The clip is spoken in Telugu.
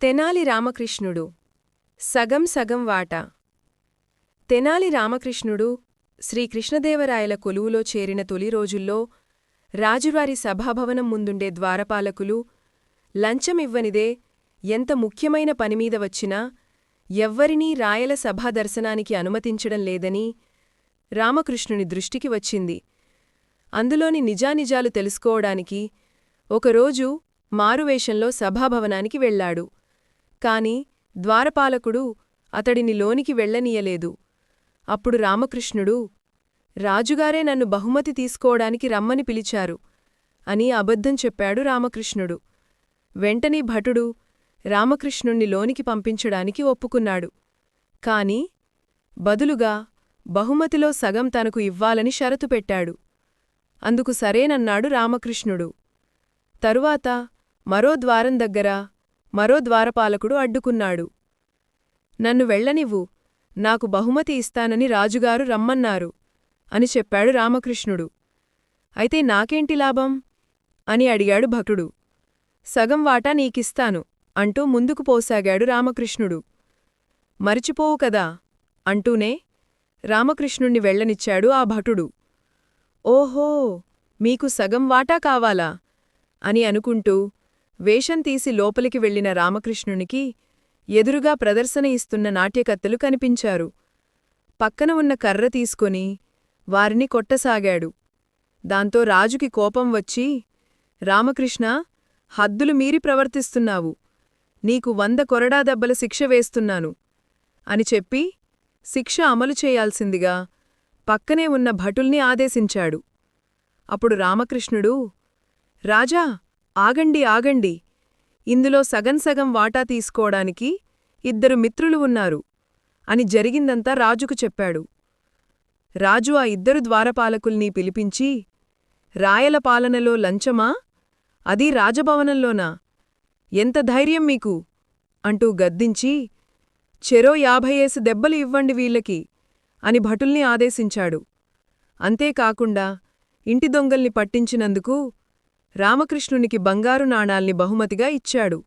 తెనాలి రామకృష్ణుడు సగం సగం వాట. తెనాలి రామకృష్ణుడు శ్రీకృష్ణదేవరాయల కొలువులో చేరిన తొలి రోజుల్లో రాజువారి సభాభవనం ముందుండే ద్వారపాలకులు లంచమివ్వనిదే ఎంత ముఖ్యమైన పనిమీద వచ్చినా ఎవ్వరినీ రాయల సభా దర్శనానికి అనుమతించడం లేదని రామకృష్ణుని దృష్టికి వచ్చింది. అందులోని నిజానిజాలు తెలుసుకోవడానికి ఒకరోజు మారువేషంలో సభాభవనానికి వెళ్ళాడు కాని ద్వారపాలకుడు అతడిని లోనికి వెళ్ళనీయలేదు అప్పుడు రామకృష్ణుడు రాజుగారే నన్ను బహుమతి తీసుకోవడానికి రమ్మని పిలిచారు అని అబద్ధం చెప్పాడు రామకృష్ణుడు. వెంటనే భటుడు రామకృష్ణుణ్ణి లోనికి పంపించడానికి ఒప్పుకున్నాడు. కాని బదులుగా బహుమతిలో సగం తనకు ఇవ్వాలని షరతు పెట్టాడు. అందుకు సరేనన్నాడు రామకృష్ణుడు. తరువాత మరో ద్వారం దగ్గర మరో ద్వారపాలకుడు అడ్డుకున్నాడు. నన్ను వెళ్ళనివ్వు నాకు బహుమతి ఇస్తానని రాజుగారు రమ్మన్నారు అని చెప్పాడు రామకృష్ణుడు. అయితే నాకేంటి లాభం? అని అడిగాడు భటుడు. సగం వాటా నీకిస్తాను అంటూ ముందుకు పోసాగాడు రామకృష్ణుడు. మరిచిపోవు కదా? అంటూనే రామకృష్ణుణ్ణి వెళ్ళనిచ్చాడు ఆ భటుడు. ఓహో మీకు సగం వాటా కావాలా? అని అనుకుంటూ వేషం తీసి లోపలికి వెళ్ళిన రామకృష్ణునికి ఎదురుగా ప్రదర్శన ఇస్తున్న నాట్యకత్తెలు కనిపించారు. పక్కన ఉన్న కర్ర తీసుకొని వారిని కొట్టసాగాడు. దాంతో రాజుకి కోపం వచ్చి రామకృష్ణ హద్దులు మీరి ప్రవర్తిస్తున్నావు. నీకు వంద కొరడా దెబ్బల శిక్ష వేస్తున్నాను అని చెప్పి శిక్ష అమలు చేయాల్సిందిగా పక్కనే ఉన్న భటుల్ని ఆదేశించాడు. అప్పుడు రామకృష్ణుడు రాజా ఆగండి ఆగండి. ఇందులో సగం సగం వాటా తీసుకోవడానికి ఇద్దరు మిత్రులు ఉన్నారు అని జరిగిందంతా రాజుకు చెప్పాడు. రాజు ఆ ఇద్దరు ద్వారపాలకుల్ని పిలిపించి రాయల పాలనలో లంచమా? అదీ రాజభవనంలోనా? ఎంత ధైర్యం మీకు? అంటూ గద్దించి చెరో యాభైయేసి దెబ్బలు ఇవ్వండి వీళ్ళకి అని భటుల్ని ఆదేశించాడు. అంతేకాకుండా ఇంటి దొంగల్ని పట్టించినందుకు రామకృష్ణునికి బంగారు నాణాల్ని బహుమతిగా ఇచ్చాడు.